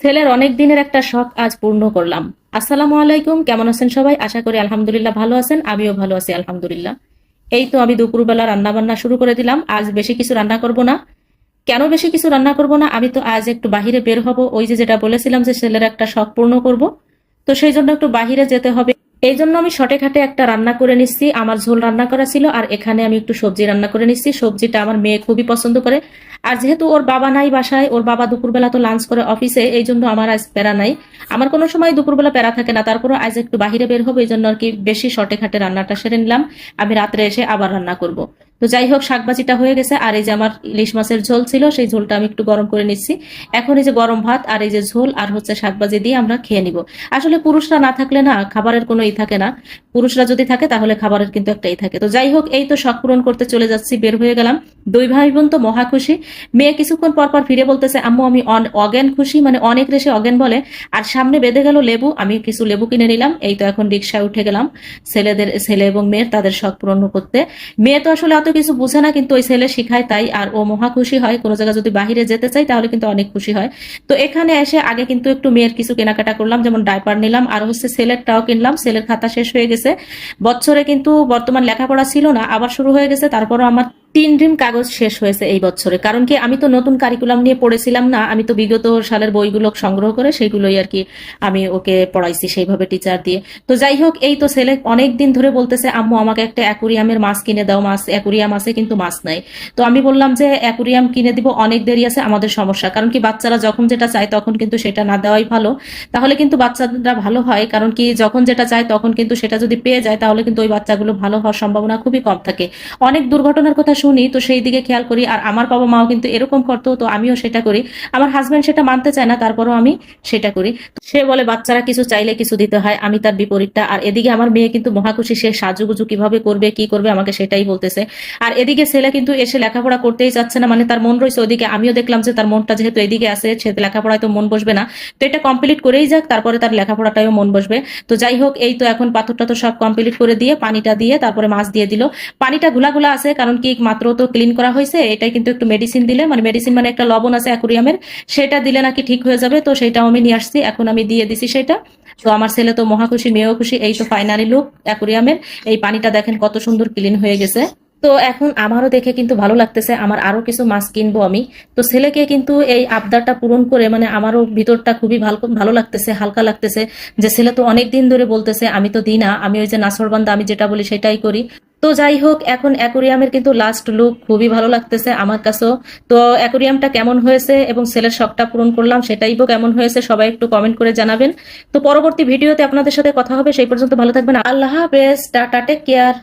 ছেলের অনেক দিনের একটা শখ আজ পূর্ণ করলাম। আসসালামু আলাইকুম, কেমন আছেন সবাই? আশা করি আলহামদুলিল্লাহ ভালো আছেন, আমিও ভালো আছি, আলহামদুলিল্লাহ। এই তো আমি দুপুরবেলা রান্না বান্না শুরু করে দিলাম, আজ বেশি কিছু রান্না করব না। কেন বেশি কিছু রান্না করব না? আমি তো আজ একটু বাহিরে বের হব, ওই যে যেটা বলেছিলাম যে ছেলের একটা শখ পূর্ণ করব। তো সেই জন্য একটু বাহিরে যেতে হবে। এই জন্য আমি শর্টে খাটে একটা রান্না করে নিচ্ছি, আমার ঝোল রান্না করা ছিল, আর এখানে আমি একটু সবজি রান্না করে নিচ্ছি। সবজিটা আমার মেয়ে খুবই পছন্দ করে। আর যেহেতু ওর বাবা নাই বাসায়, ওর বাবা দুপুরবেলা তো লাঞ্চ করে অফিসে এই জন্য আমার আজ প্যারা নাই। আমার কোনো সময় দুপুরবেলা প্যারা থাকে না তারপরে আজ একটু বাহিরে বের হব, এই জন্য আর কি বেশি শর্টে খাটে রান্নাটা সেরে নিলাম। আমি রাত্রে এসে আবার রান্না করব। তো যাই হোক শাকবাজিটা হয়ে গেছে। আর এই যে আমার ইলিশ মাছের ঝোল ছিল, সেই ঝোলটা আমি একটু গরম করে নিচ্ছি। এখন এই যে গরম ভাত আর এই যে ঝোল আর হচ্ছে শাকবাজি দিয়ে আমরা খেয়ে নিব। আসলে পুরুষরা না থাকলে না খাবারের কোনো ই থাকে না। পুরুষরা যদি থাকে, তাহলে খাবারের কিন্তু একটাই থাকে। তো যাই হোক এই তো শখ পূরণ করতে চলে যাচ্ছি, বের হয়ে গেলাম। দুই ভাই বোন তো মহা খুশি। মেয়ে কিছুক্ষণ পর পর ফিরে বলতেছে, আম্মু, আমি অজ্ঞান খুশি মানে অনেক রেশে অজ্ঞান বলে। আর সামনে বেঁধে গেল লেবু। আমি কিছু লেবু কিনে নিলাম। এই তো এখন রিক্সায় উঠে গেলাম। ছেলেদের ছেলে এবং মেয়ের তাদের শখ পূরণ করতে। মেয়ে তো আসলে অত কিছু বুঝে না, কিন্তু ওই ছেলে শিখায় তাই, আর ও মহা খুশি হয়। কোনো জায়গায় যদি বাহিরে যেতে চাই, তাহলে কিন্তু অনেক খুশি হয়। তো এখানে এসে আগে কিন্তু একটু মেয়ের কিছু কেনাকাটা করলাম, যেমন ডাইপার নিলাম, আর হচ্ছে ছেলেরটাও কিনলাম। সেলের খাতা শেষ হয়ে গেছে। বছরে কিন্তু বর্তমান লেখাপড়া ছিল না, আবার শুরু হয়ে গেছে। তারপরও আমার তিন ড্রিম কাগজ শেষ হয়েছে এই বছরে। কারণ কি, আমি তো নতুন কারিকুলাম নিয়ে পড়েছিলাম না, আমি তো বিগত সালের বইগুলো সংগ্রহ করে সেইগুলোই আর কি আমি ওকে পড়াইছি সেইভাবে টিচার দিয়ে। তো যাই হোক, এই তো ছেলে অনেক দিন ধরে বলতেছে, আম্মু, আমাকে একটা অ্যাকুরিয়ামের মাছ কিনে দাও, মাছ অ্যাকুরিয়াম আছে কিন্তু মাছ নাই। তো আমি বললাম যে অ্যাকুরিয়াম কিনে দিব, অনেক দেরি আছে, আমাদের সমস্যা। কারণ কি, বাচ্চারা যখন যেটা চায় তখন কিন্তু সেটা না দেওয়াই ভালো। তাহলে কিন্তু বাচ্চারা ভালো হয়, কারণ কি, যখন যেটা চায় তখন কিন্তু সেটা যদি পেয়ে যায়, তাহলে কিন্তু ওই বাচ্চাগুলো ভালো হওয়ার সম্ভাবনা খুবই কম থাকে। অনেক দুর্ঘটনার কথা শুনি, তো সেই দিকে খেয়াল করি। আর আমার বাবা মাও কিন্তু এরকম করতো, তো আমিও সেটা করি। আমার হাজবেন্ড সেটা মানতে চায় না, তারপরও আমি সেটা করি। সে বলে, বাচ্চারা কিছু চাইলে কিছু দিতে হয়, আমি তার বিপরীতটা। আর এদিকে আমার মেয়ে কিন্তু মহাখুশি, সে সাজুগুজু কীভাবে করবে, কি করবে, আমাকে সেটাই বলতেছে। আর এদিকে ছেলে কিন্তু এসে লেখাপড়া করতেই চাচ্ছে না মানে তার মন রয়েছে ওদিকে। আমিও দেখলাম যে তার মনটা যেহেতু এদিকে আছে, সে লেখাপড়ায় তো মন বসবে না। তো এটা কমপ্লিট করেই যাক, তারপরে তার লেখাপড়াটাও মন বসবে। তো যাই হোক, এই তো এখন পাথর টাথর সব কমপ্লিট করে দিয়ে, পানিটা দিয়ে তারপরে মাছ দিয়ে দিল। পানিটা ঘোলা ঘোলা আছে, কারণ কি মাত্র তো ক্লিন করা হয়েছে, এটাই কিন্তু একটু মেডিসিন দিলে মানে মেডিসিন মানে একটা লবণ আছে অ্যাকুরিয়ামের সেটা দিলে নাকি ঠিক হয়ে যাবে, তো সেটাও আমি নিয়ে আসছি, এখন আমি দিয়ে দিছি সেটা। তো আমার ছেলে তো মহা খুশি, মেয়েও খুশি, এই তো ফাইনালি লুক অ্যাকুরিয়ামের এই পানিটা দেখেন কত সুন্দর ক্লিন হয়ে গেছে। তো এখন আমারও দেখে কিন্তু ভালো লাগতেছে, আমার আরও কিছু মাছ কিনবো আমি। তো ছেলেকে কিন্তু এই আবদারটা পূরণ করে মানে আমারও ভিতরটা খুবই ভালো ভালো লাগতেছে, হালকা লাগতেছে। যে ছেলে তো অনেক দিন ধরে বলতেছে, আমি তো দিই না, আমি ওই যে নাসরবান্দা আমি যেটা বলি সেটাই করি। তো যাই হোক, এখন অ্যাকোরিয়ামের কিন্তু লাস্ট লুক খুবই ভালো লাগতেছে আমার কাছেও। তো অ্যাকোরিয়ামটা কেমন হয়েছে এবং সেলের শখটা পূরণ করলাম সেটাই কেমন হয়েছে সবাই একটু কমেন্ট করে জানাবেন। তো পরবর্তী ভিডিওতে আপনাদের সাথে কথা হবে, সেই পর্যন্ত ভালো থাকবেন। আল্লাহ হাফেজ, টাটা টেক কেয়ার